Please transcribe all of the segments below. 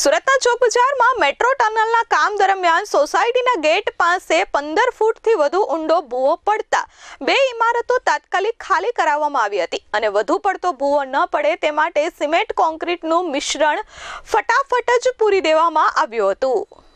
સુરતના ચોક બજારમાં મેટ્રો ટનલના કામ દરમિયાન સોસાયટીના ગેટ પાસે પંદર ફૂટથી વધુ ઊંડો ભૂવો પડતા બે ઇમારતો તાત્કાલિક ખાલી કરાવવામાં આવી હતી અને વધુ પડતો ભૂવો ન પડે તે માટે સિમેન્ટ કોન્ક્રીટનું મિશ્રણ ફટાફટ જ પૂરી દેવામાં આવ્યું હતું.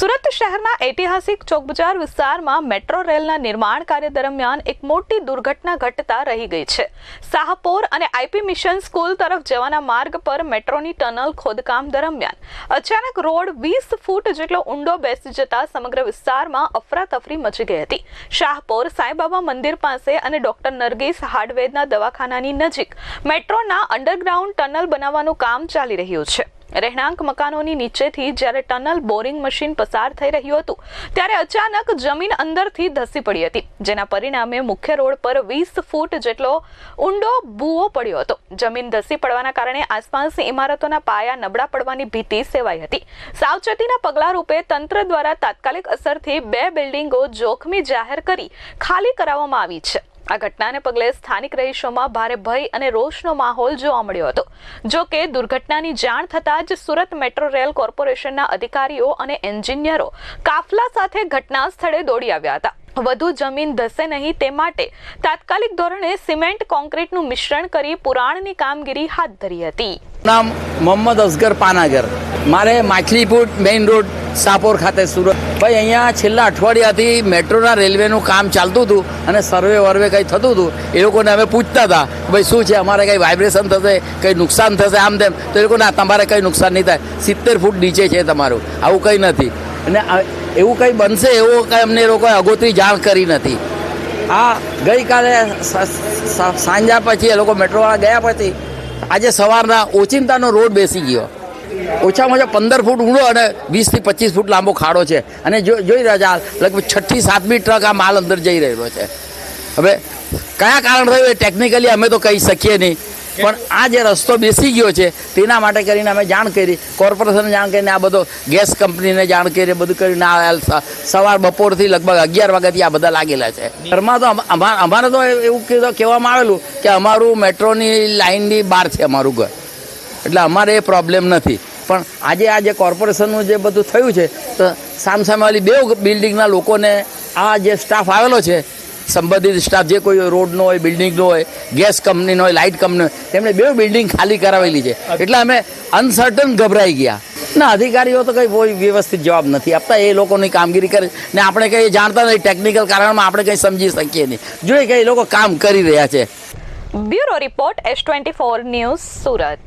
સુરત શહેરના ઐતિહાસિક ચોક બજાર વિસ્તારમાં મેટ્રો રેલના નિર્માણ કાર્ય દરમિયાન એક મોટી દુર્ઘટના ઘટતા રહી ગઈ છે. શાહપોર અને આઈપી મિશન સ્કૂલ તરફ જવાના માર્ગ પર મેટ્રોની ટનલ ખોદકામ દરમિયાન અચાનક રોડ વીસ ફૂટ જેટલો ઊંડો બેસી જતા સમગ્ર વિસ્તારમાં અફરાતફરી મચી ગઈ હતી. શાહપોર સાંઈબાબા મંદિર પાસે અને ડોક્ટર નરગીસ હાર્ડવેરના દવાખાનાની નજીક મેટ્રોના અંડરગ્રાઉન્ડ ટનલ બનાવવાનું કામ ચાલી રહ્યું છે. રહેણાંક મકાનોની નીચેથી જ્યારે ટનલ બોરિંગ મશીન પસાર થઈ રહ્યું હતું, ત્યારે અચાનક જમીન અંદરથી ધસી પડી હતી, જેના પરિણામે મુખ્ય રોડ પર વીસ ફૂટ જેટલો ઊંડો ભૂવો પડ્યો હતો. જમીન ધસી પડવાના કારણે આસપાસની ઇમારતોના પાયા નબળા પડવાની ભીતિ સેવાઈ હતી. સાવચેતીના પગલા રૂપે તંત્ર દ્વારા તાત્કાલિક અસરથી બે બિલ્ડિંગો જોખમી જાહેર કરી ખાલી કરાવવામાં આવી છે. આ ઘટનાને પગલે સ્થાનિક રહીશોમાં ભારે ભય અને રોષનો માહોલ જોવા મળ્યો હતો. જો કે દુર્ઘટનાની જાણ થતાં જ સુરત મેટ્રો રેલ કોર્પોરેશનના અધિકારીઓ અને એન્જિનિયરો કાફલા સાથે ઘટના સ્થળે દોડી આવ્યા હતા. વધુ જમીન ધસે નહીં તે માટે તાત્કાલિક ધોરણે સિમેન્ટ કોન્ક્રીટનું મિશ્રણ કરી પુરાણની કામગીરી હાથ ધરી હતી. નામ મોહમ્મદ અસગર પાનાગર. મારે માછલીપુર મેઇન રોડ સાપોર ખાતે સુરત. ભાઈ અહીંયા છેલ્લા અઠવાડિયાથી મેટ્રોના રેલવેનું કામ ચાલતું હતું અને સર્વે વર્વે કંઈ થતું હતું. એ લોકોને અમે પૂછતા હતા ભાઈ શું છે? અમારે કંઈ વાઇબ્રેશન થશે? કંઈ નુકસાન થશે? આમ તેમ. તો એ લોકોને "ના, તમારે કંઈ નુકસાન નહીં થાય. સિત્તેર ફૂટ નીચે છે તમારું. આવું કંઈ નથી. અને એવું કંઈ બનશે એવો કંઈ અમને એ લોકોએ અગોતરી જાણ કરી નથી. આ ગઈકાલે સાંજા પછી એ લોકો મેટ્રોવાળા ગયા પછી આજે સવારના ઓચિંતાનો રોડ બેસી ગયો. ઓછામાં ઓછા પંદર ફૂટ ઊંડો અને વીસથી પચીસ ફૂટ લાંબો ખાડો છે. અને જો, જોઈ રહ્યા છે લગભગ છઠ્ઠી, સાતમી ટ્રક આ માલ અંદર જઈ રહેલો છે. હવે કયા કારણ થયું એ ટેકનિકલી અમે તો કહી શકીએ નહીં. પણ આ જે રસ્તો બેસી ગયો છે, તેના માટે કરીને અમે જાણ કરી કોર્પોરેશનને જાણ કરીને આ બધો ગેસ કંપનીને જાણ કરી, બધું કરીને આ સવાર બપોરથી લગભગ અગિયાર વાગ્યાથી આ બધા લાગેલા છે. ઘરમાં તો અમા- અમા- અમારે તો એવું કહેવામાં આવેલું કે અમારું મેટ્રોની લાઇનની બહાર છે અમારું ઘર. એટલે અમારે એ પ્રોબ્લેમ નથી. પણ આજે આ જે કોર્પોરેશનનું જે બધું થયું છે, તો સામસામેવાળી બે બિલ્ડિંગના લોકોને આ જે સ્ટાફ આવેલો છે, સંબંધિત સ્ટાફ જે કોઈ રોડનો હોય બિલ્ડિંગનો હોય ગેસ કંપનીનો હોય લાઇટ કંપની હોય તેમણે બે બિલ્ડિંગ ખાલી કરાવેલી છે. એટલે અમે અનસર્ટન ગભરાઈ ગયા. ના, અધિકારીઓ તો કંઈ કોઈ વ્યવસ્થિત જવાબ નથી આપતા, એ લોકોની કામગીરી કરે, ને આપણે કંઈ જાણતા નથી ટેકનિકલ કારણમાં આપણે કંઈ સમજી શકીએ નહીં. જોઈએ કે એ લોકો કામ કરી રહ્યા છે. Bureau report S twenty four news Surat.